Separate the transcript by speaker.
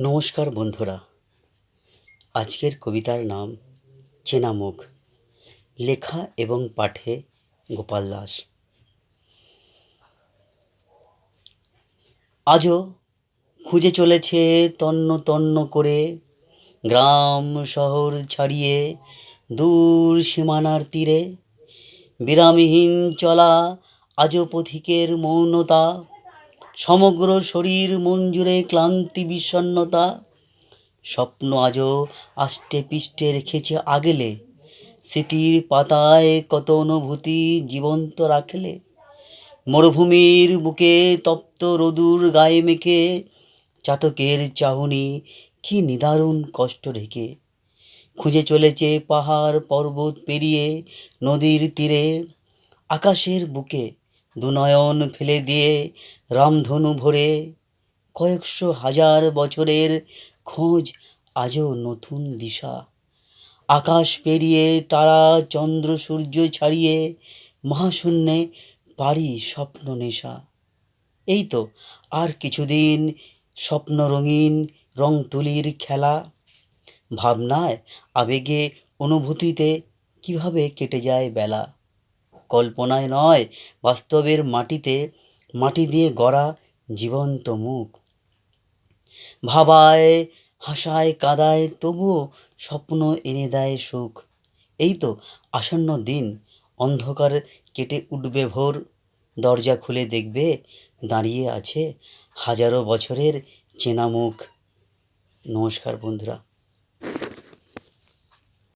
Speaker 1: নমস্কার বন্ধুরা। আজকের কবিতার নাম চেনা মুখ। লেখা এবং পাঠে গোপাল দাস। আজও খুঁজে চলেছে তন্ন তন্ন করে গ্রাম শহর ছাড়িয়ে দূর সীমানার তীরে। বিরামহীন চলা আজও পথিকের মৌনতা সমগ্র শরীর মন জুড়ে ক্লান্তি, বিষণ্ণতা। স্বপ্ন আজও আষ্টে পিষ্টে রেখেছে আগেলে। স্মৃতির পাতায় কত অনুভূতি জীবন্ত রাখলে। মরুভূমির বুকে তপ্ত রোদুর গায়ে মেখে চাতকের চাহনি কি নিদারুণ কষ্ট রেখে। খুঁজে চলেছে পাহাড় পর্বত পেরিয়ে নদীর তীরে, আকাশের বুকে। দুনয়ন ফেলে দিয়ে রামধনু ভরে কয়েকশো হাজার বছরের খোঁজ আজও নতুন দিশা। আকাশ পেরিয়ে তারা চন্দ্র সূর্য ছাড়িয়ে মহাশূন্যে পারি স্বপ্ন নেশা। এই তো আর কিছুদিন স্বপ্ন রঙিন রং তুলির খেলা। ভাবনায় আবেগে অনুভূতিতে কীভাবে কেটে যায় বেলা? কল্পনায় নয়, বাস্তবের মাটিতে, মাটি দিয়ে গড়া জীবন্ত মুখ। ভাবায়, হাসায়, কাদায়, তবুও স্বপ্ন এনে দেয় সুখ। এই তো আসন্ন দিন, অন্ধকার কেটে উঠবে ভোর। দরজা খুলে দেখবে দাঁড়িয়ে আছে হাজারো বছরের চেনা মুখ। নমস্কার বন্ধুরা।